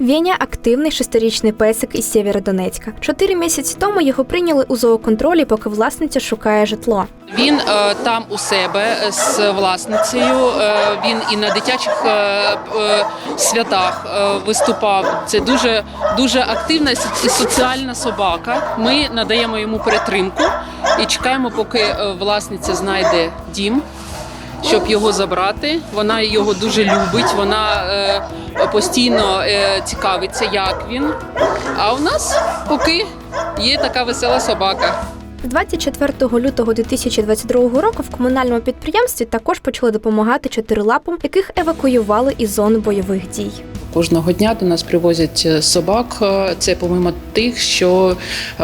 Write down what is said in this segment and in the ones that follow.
Веня активний шестирічний песик із Сєвєродонецька. Чотири місяці тому його прийняли у зооконтролі, поки власниця шукає житло. Він е, там у себе з власницею. Е, він і на дитячих е, е, святах е, виступав. Це дуже дуже активна і соціальна собака. Ми надаємо йому перетримку і чекаємо, поки е, власниця знайде дім. Щоб його забрати, вона його дуже любить. Вона е, постійно е, цікавиться, як він. А у нас поки є така весела собака. 24 лютого 2022 року в комунальному підприємстві також почали допомагати чотирилапам, яких евакуювали із зон бойових дій. Кожного дня до нас привозять е, собак. Е, Це помимо тих, що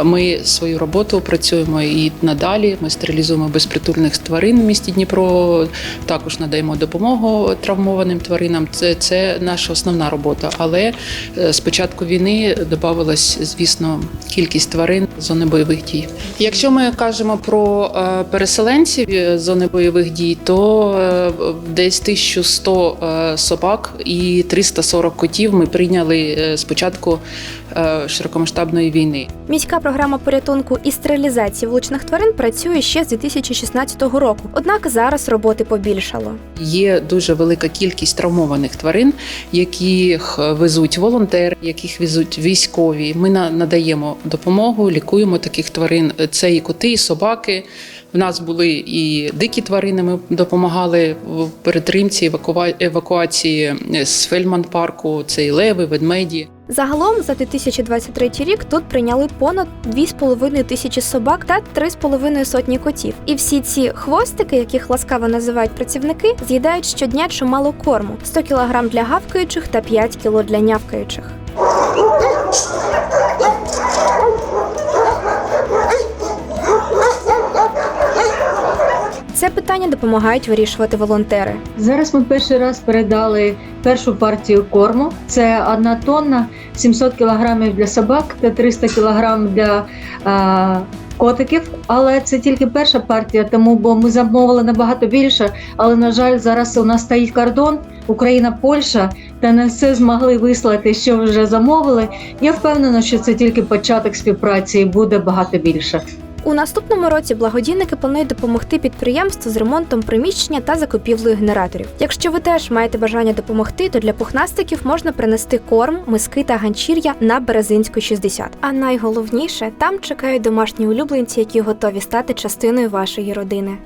ми свою роботу працюємо і надалі. Ми стерилізуємо безпритульних тварин в місті Дніпро. Також надаємо допомогу травмованим тваринам. Це, це наша основна робота. Але е, з початку війни додавалась, звісно, кількість тварин зони бойових дій. Якщо ми кажемо про е, переселенців е, з зони бойових дій, то е, десь 1100 е, собак і 340 котів ми прийняли е, з початку е, широкомасштабної війни. Міська програма порятунку і стерилізації вуличних тварин працює ще з 2016 року. Однак зараз роботи побільшало. Є дуже велика кількість травмованих тварин, яких везуть волонтери, яких везуть військові. Ми надаємо допомогу, лікуємо таких тварин. Це і коти, і собаки. В нас були і дикі тварини. Ми допомагали в перетримці евакуації з Фельдман парку. Це і леви, ведмеді. Загалом за 2023 рік тут прийняли понад 2,5 тисячі собак та 3,5 сотні котів. І всі ці хвостики, яких ласкаво називають працівники, з'їдають щодня чимало корму: 100 кг для гавкаючих та 5 кг для нявкаючих. Це питання допомагають вирішувати волонтери. Зараз ми перший раз передали першу партію корму. Це одна тонна, 700 кілограмів для собак та 300 кг для е, котиків. Але це тільки перша партія, тому бо ми замовили набагато більше. Але на жаль, зараз у нас стоїть кордон Україна, Польща, та не все змогли вислати, що вже замовили. Я впевнена, що це тільки початок співпраці і буде багато більше. У наступному році благодійники планують допомогти підприємству з ремонтом приміщення та закупівлею генераторів. Якщо ви теж маєте бажання допомогти, то для пухнастиків можна принести корм, миски та ганчір'я на Березинську 60. А найголовніше там чекають домашні улюбленці, які готові стати частиною вашої родини.